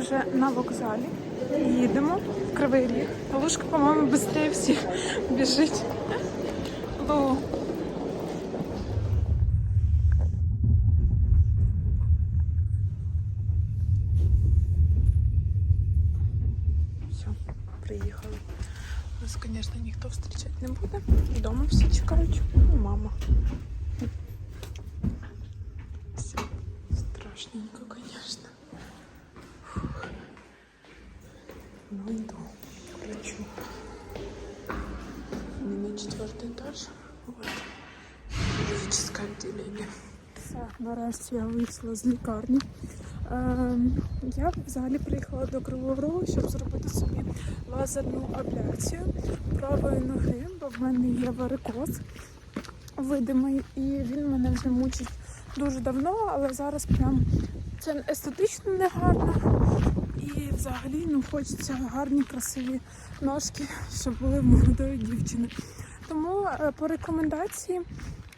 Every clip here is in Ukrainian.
вже на вокзалі. Їдемо в Кривий Ріг. Лушка, по-моєму, швидше всіх біжить. Лу. Все, приїхали. Нас, звісно, ніхто зустрічати не буде. Вдома всі чекають. Ну, мама. Все. Страшненько, конечно. Фух. Ну, иду к врачу. Не на четвертый этаж. Вот. Хирургическое отделение. Все, нарешті я вийшла з лікарні. Ем, я взагалі приїхала до Кривого Рогу, щоб зробити собі лазерну абляцію правої ноги, бо в мене є варикоз видимий, і він мене вже мучить дуже давно, але зараз прям це естетично не гарно. І взагалі ну, хочеться гарні, красиві ножки, щоб були молодої дівчини. Тому е, по рекомендації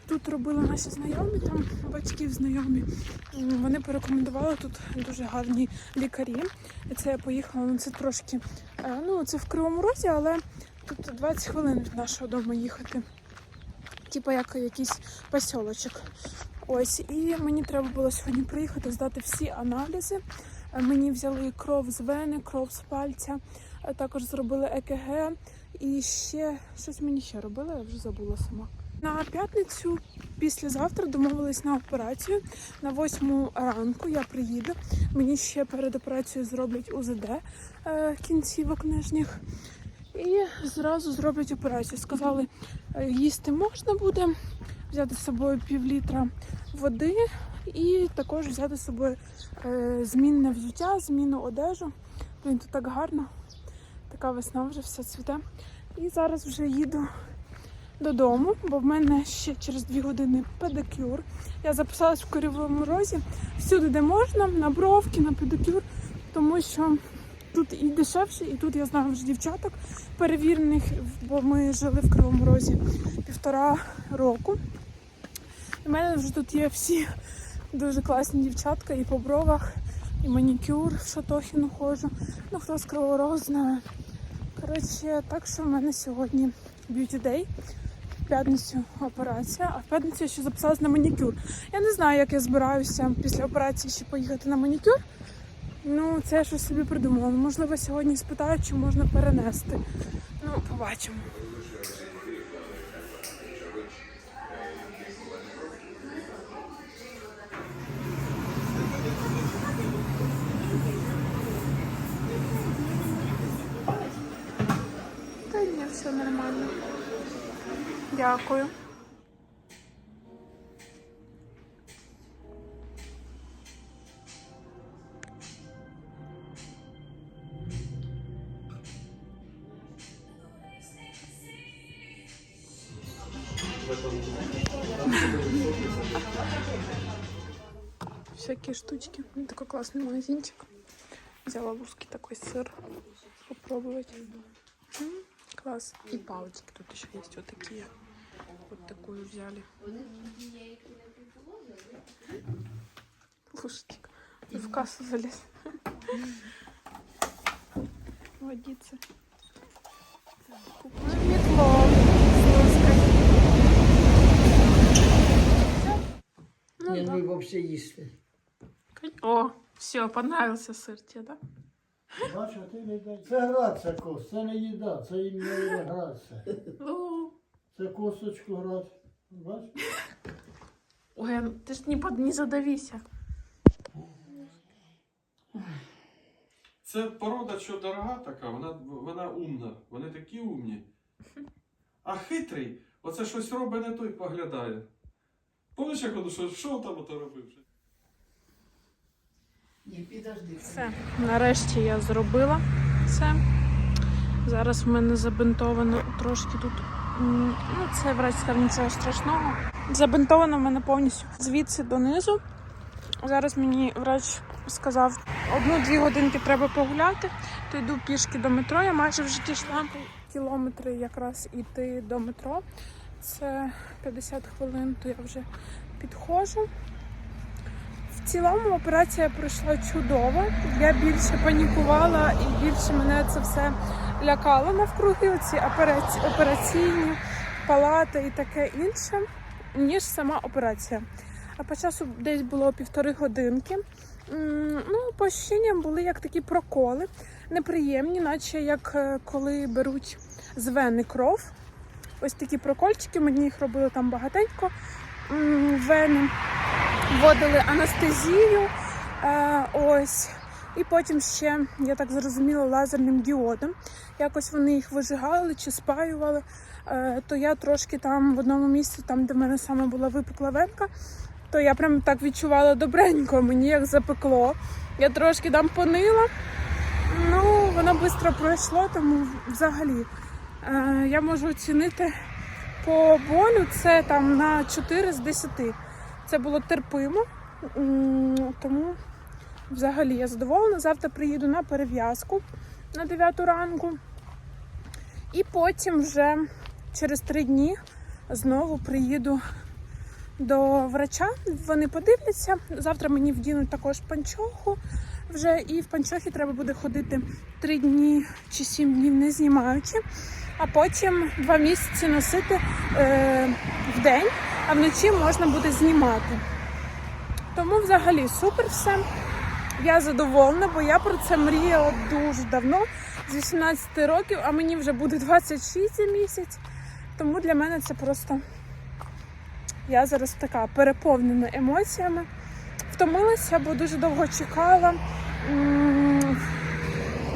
тут робили наші знайомі, там батьків знайомі. Вони порекомендували тут дуже гарні лікарі. Це я поїхала, ну це трошки, е, ну це в Кривому Розі, але тут 20 хвилин від нашого дому їхати. Типа як якийсь посілочок. Ось, і мені треба було сьогодні приїхати, здати всі аналізи. Е, Мені взяли кров з вени, кров з пальця, також зробили ЕКГ. І ще щось мені ще робили, я вже забула сама. На п'ятницю післязавтра домовились на операцію. На восьму ранку я приїду. Мені ще перед операцією зроблять УЗД е, кінцівок нижніх. І зразу зроблять операцію. Сказали, е, їсти можна буде, взяти з собою пів літра води і також взяти з собою е, змінне взуття, змінну одежу. Блін, тут так гарно. Така весна вже все цвіте. І зараз вже їду додому, бо в мене ще через дві години педикюр. Я записалась в Кривому Розі всюди, де можна, на бровки, на педикюр, тому що тут і дешевше, і тут я знаю вже дівчаток перевірених, бо ми жили в Кривому Розі півтора року. У мене вже тут є всі дуже класні дівчатка і по бровах, і манікюр в Шатохіну ходжу. Ну, хто з Кривого Рогу знає. Коротше, так що в мене сьогодні б'юті дей. В п'ятницю операція, а в п'ятницю я ще записалась на манікюр. Я не знаю, як я збираюся після операції ще поїхати на манікюр. Ну, це я щось собі придумала. Можливо, сьогодні спитаю, чи можна перенести. Ну, побачимо. Все нормально. Дякую. Всякие штучки. Ну, Такой классный магазинчик. Взяла русский такой сыр. Попробовать. Класс. И палочки тут еще есть вот такие. Вот такую взяли. Лушечка. В кассу залез. Водиться. Купили метло с луской. Ну Не, да. ну и вообще їсти. О, все, понравился сыр тебе, да? Бачу, ти не дай. Це гратися кос, це не їда, це їм не гратися. Ну, Це косточку грати. Бач? ой, ты ж не, под, не задавися. Це порода, що дорога така, вона, вона умна. Вони такі умні. А хитрий, оце щось робить не той поглядає. Помниш, як воно що, що там ото робив? Все, нарешті я зробила це. Зараз в мене забинтовано трошки тут. Ну, це врач сказав нічого страшного. Забинтовано в мене повністю звідси донизу. Зараз мені врач сказав, одну-дві годинки треба погуляти, то йду пішки до метро. Я майже вже дійшла кілометри якраз іти до метро. Це 50 хвилин, то я вже підходжу. В цілому операція пройшла чудово. Я більше панікувала і більше мене це все лякало навкруги оці операційні палати і таке інше, ніж сама операція. А по часу десь було півтори годинки. Ну, по ощущенням були як такі проколи, неприємні, наче як е, коли беруть з вени кров. Ось такі прокольчики, мені їх робили там багатенько. Вени вводили анестезію. Е, ось. І потім ще, я так зрозуміла, лазерним діодом. Якось вони їх вижигали чи спаювали. Е, то я трошки там в одному місці, там, де в мене саме була випукла венка, то я прям так відчувала добренько, мені як запекло. Я трошки там понила. Ну, воно швидко пройшло, тому взагалі е, я можу оцінити по болю це там на 4 з 10. Це було терпимо. Тому взагалі я задоволена. Завтра приїду на перев'язку на 9 ранку. І потім вже через 3 дні знову приїду до врача. Вони подивляться. Завтра мені вдінуть також панчоху вже, і в панчохі треба буде ходити 3 дні чи 7 днів не знімаючи, а потім 2 місяці носити е, в день, а вночі можна буде знімати. Тому взагалі супер все. Я задоволена, бо я про це мріяла дуже давно, з 18 років, а мені вже буде 26 за місяць. Тому для мене це просто я зараз така переповнена емоціями. Втомилася, бо дуже довго чекала.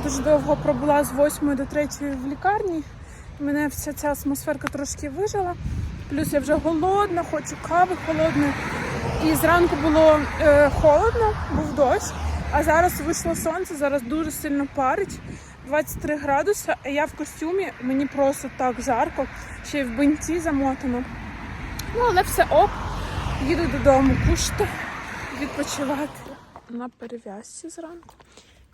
Дуже довго пробула з 8 до 3 в лікарні. Мене вся ця атмосферка трошки вижила. Плюс я вже голодна, хочу кави холодної. І зранку було е, холодно, був дощ, а зараз вийшло сонце, зараз дуже сильно парить. 23 градуси, а я в костюмі, мені просто так жарко, ще й в бинті замотано. Ну, але все ок. Їду додому кушати, відпочивати. На перев'язці зранку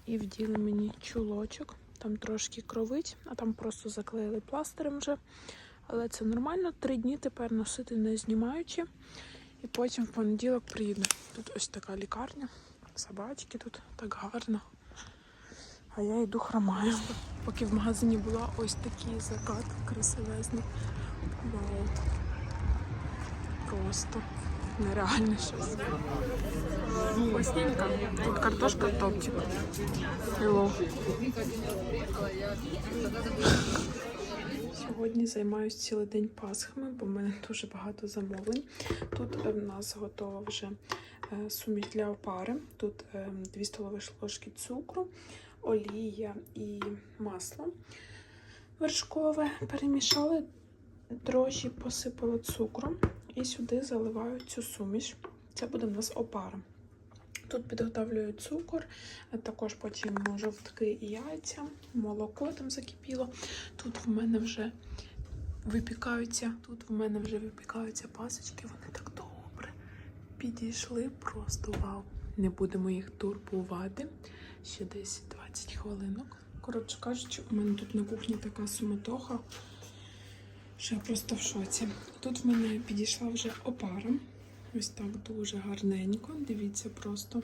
і вділи мені чулочок. Там трошки кровить, а там просто заклеїли пластирем вже. Але це нормально. Три дні тепер носити не знімаючи. І потім в понеділок приїду. Тут ось така лікарня. Собачки тут так гарно. А я йду хромаю. Поки в магазині була ось такий закат красивезний. Вау. Просто нереально щось. Вкусненько. Тут картошка топчик. Hello. Сьогодні займаюся цілий день пасхами, бо в мене дуже багато замовлень. Тут е, в нас готова вже е, суміш для опари. Тут 2 столові ложки цукру, олія і масло вершкове. Перемішали, дрожжі посипали цукром і сюди заливаю цю суміш. Це буде в нас опара. Тут підготовлюю цукор, також потім жовтки і яйця, молоко там закипіло. Тут в мене вже випікаються, тут в мене вже випікаються пасочки, вони так добре підійшли, просто вау. Не будемо їх турбувати. Ще десь 20 хвилинок. Коротше кажучи, у мене тут на кухні така суматоха, що я просто в шоці. Тут в мене підійшла вже опара. Ось так дуже гарненько. Дивіться просто,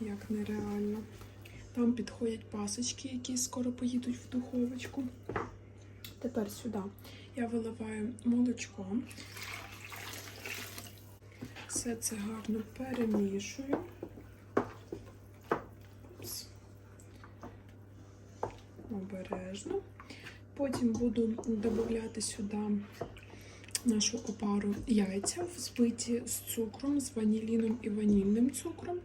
як нереально. Там підходять пасочки, які скоро поїдуть в духовочку. Тепер сюди я виливаю молочко. Все це гарно перемішую. Упс. Обережно. Потім буду додати сюди нашу опару яйця, взбиті з цукром, з ваніліном і ванільним цукром.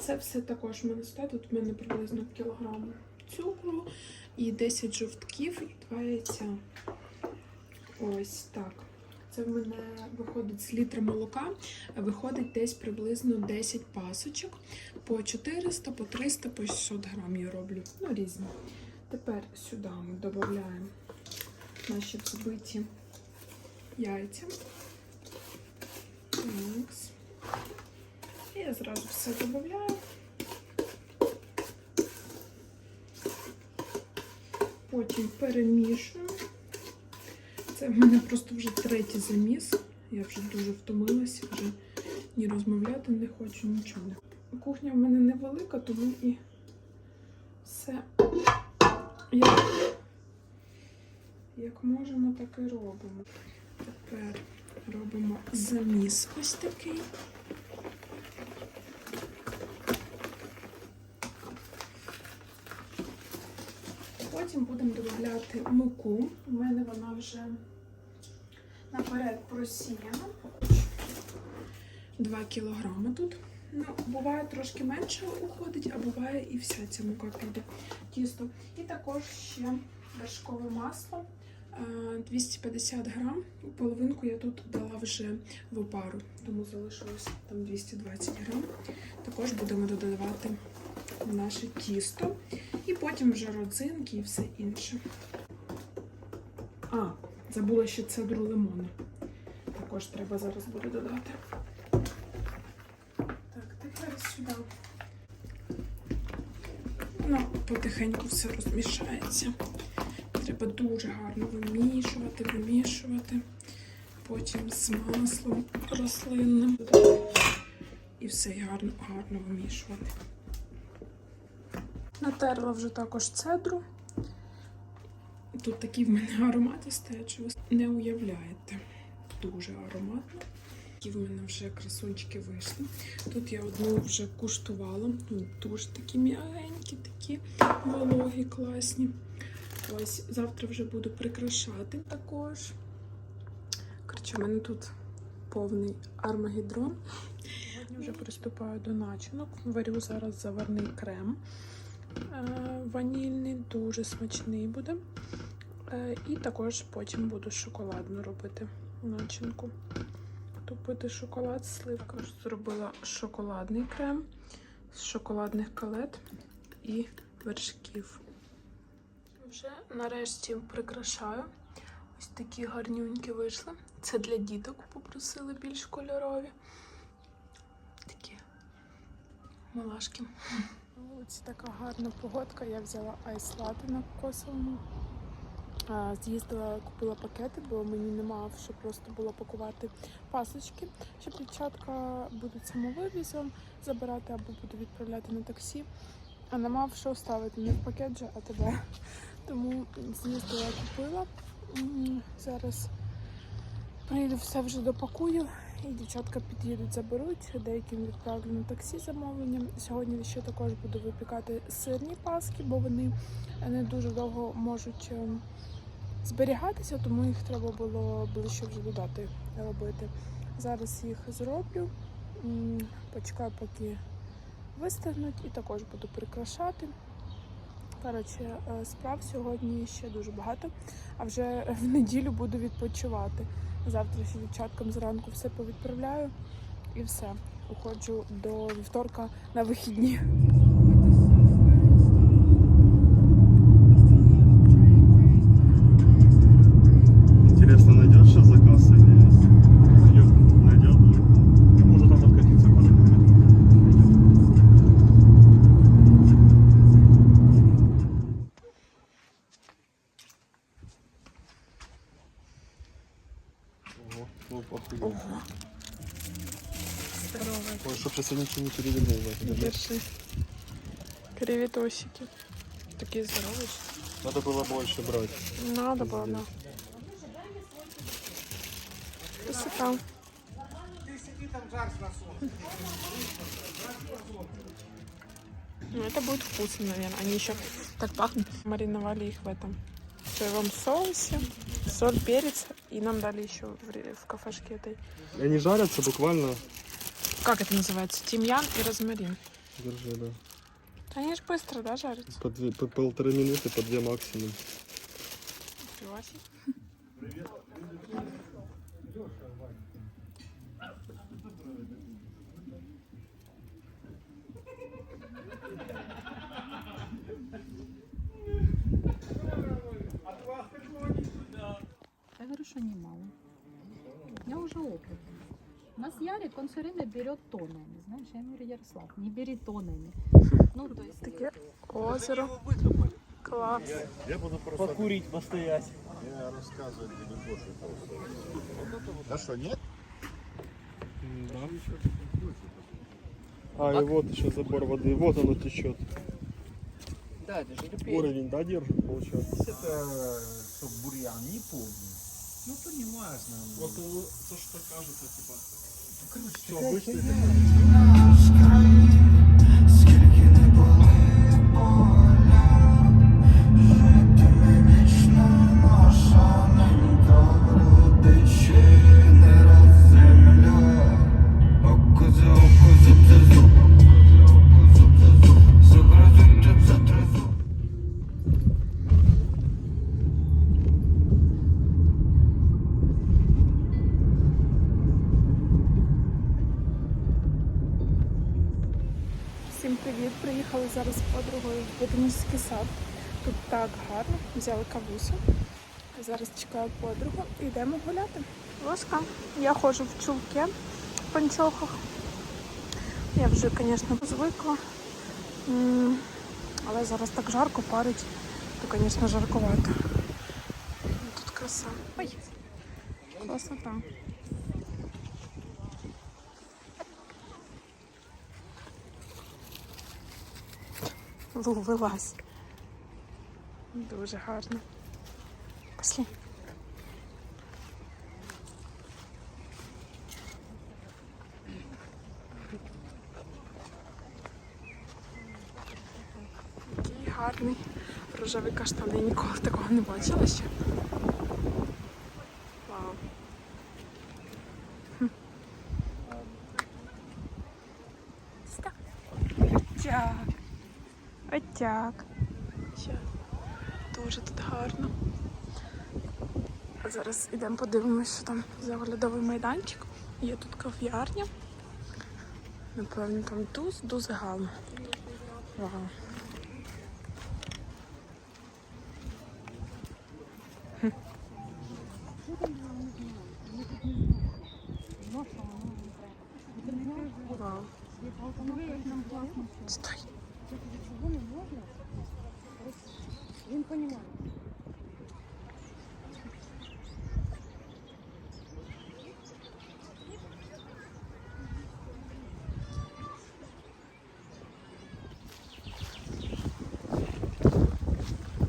Це все також в мене стоїть. Тут в мене приблизно кілограм цукру і 10 жовтків і 2 яйця. Ось так. Це в мене виходить з літра молока, виходить десь приблизно 10 пасочок. По 400, по 300, по 600 грам я роблю. Ну, різні. Тепер сюди ми додаємо наші взбиті яйця. Такс. І я зразу все додаю. Потім перемішую. Це в мене просто вже третій заміс. Я вже дуже втомилася, вже ні розмовляти не хочу, нічого. Кухня в мене невелика, тому і все як, як можемо, так і робимо. Тепер робимо заміс ось такий. Потім будемо додати муку. У мене вона вже наперед просіяна. 2 кілограми тут. Ну, буває трошки менше уходить, а буває і вся ця мука піде тісто. І також ще вершкове масло. Е, 250 грам. Половинку я тут дала вже в опару, тому залишилось там 220 грам. Також будемо додавати наше тісто. І потім вже родзинки і все інше. А, забула ще цедру лимону. Також треба зараз буде додати. Так, тепер сюди. Ну, потихеньку все розмішається. Треба дуже гарно вимішувати, вимішувати. Потім з маслом рослинним. І все гарно, гарно вимішувати. Натерла вже також цедру. Тут такі в мене аромати стоять, що ви не уявляєте. Дуже ароматно. Такі в мене вже красунчики вийшли. Тут я одну вже куштувала. Ну, Дуже такі м'ягенькі, такі вологі, класні. Ось завтра вже буду прикрашати також. Коротше, в мене тут повний армагедрон. Сьогодні вже приступаю до начинок. Варю зараз заварний крем. Е, Ванільний, дуже смачний буде. Е, І також потім буду шоколадну робити начинку. Тупити шоколад з сливкою. Зробила шоколадний крем з шоколадних калет і вершків. Вже нарешті прикрашаю. Ось такі гарнюнькі вийшли. Це для діток попросили більш кольорові. Такі малашки. На вулиці така гарна погодка. Я взяла айс-лати на кокосовому. З'їздила, купила пакети, бо мені нема що просто було пакувати пасочки, що дівчатка будуть самовивізом забирати або буду відправляти на таксі. А не мав що ставити не в пакет же, а тебе. Тому з'їздила, купила. Зараз прийду, все вже допакую. І дівчатка під'їдуть, заберуть. Деяким відправлю на таксі замовлення. Сьогодні ще також буду випікати сирні паски, бо вони не дуже довго можуть ем, зберігатися, тому їх треба було ближче вже додати робити. Зараз їх зроблю, почекаю, поки вистигнуть, і також буду прикрашати. Коротше, е, справ сьогодні ще дуже багато, а вже в неділю буду відпочивати. Завтра ще дівчаткам зранку все повідправляю і все. Уходжу до вівторка на вихідні. Ого. Здорово. Ой, сейчас я ничего не перевернул. да, да. Держи. Креветосики. Такие здоровые. Надо было больше брать. Надо было, да. Красота. Ну, это будет вкусно, наверное. Они еще так пахнут. Мариновали их в этом в соевом соусе. Соль, перец. И нам дали еще в, в кафешке этой. Они жарятся буквально. Как это называется? Тимьян и розмарин. Держи, да. Они же быстро, да, жарятся? По, две, по полторы минуты, по две максимум. Нифига что немало. Я уже опыт. У нас Ярик, он все время берет тоннами. Знаешь, я говорю, Ярослав, не бери тоннами. Ну, то есть... Таке озеро. Клас. Покурить, постоять. Я рассказывать буду больше просто. Да что, нет? Да. А, и вот еще забор воды. Вот оно течет. Да, это же репей. Уровень, да, держит, получается? Это, что бурьян, не помню. Ну, то не важно. Вот то, что кажется, типа. Короче, Все обычно. Взяли кавусю. Зараз чекаю подругу йдемо гуляти. Ложка. Я ходжу в чулки в панчохах. Я вже, звісно, звикла. Але зараз так жарко парить, то, звісно, жарковато. Тут краса. Ой, красота. Лу, вилазь. Дуже гарно. Пошли. Який гарний рожевий каштан. Я ніколи такого не бачила ще. Вау. Ще. Дуже тут гарно. А зараз ідемо подивимось, що там за оглядовий майданчик. Є тут кав'ярня. Напевно, там дуз, дуже гарно. Вау. Вау. Стой.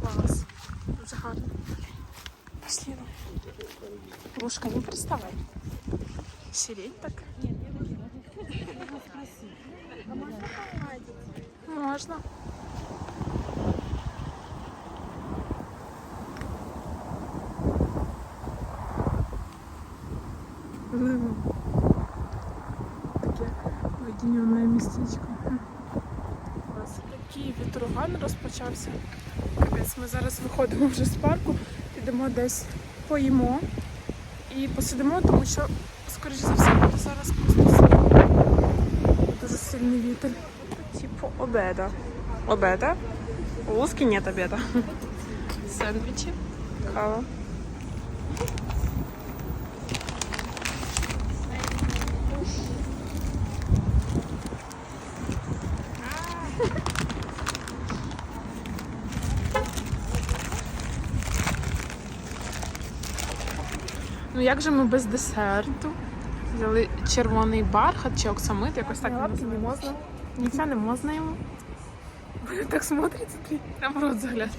Класс. Дуже гарно. Пошли. Лушка, не приставай. Сидеть так? Можно. М. Таке уединенное містечко. Клас. Такий вітруган розпочався. Капець, ми зараз виходимо вже з парку, підемо десь поїмо і посидимо, тому що, скоріш за все, буде зараз просто. Дуже сильний вітер. Типу обеда. Обеда? У Луски нет обеда. Сендвічі, кава. Як же ми без десерту? Взяли червоний бархат чи оксамит, якось так не можна. Нічого не можна йому. Вони так смотрять, Там прям рот заглядь.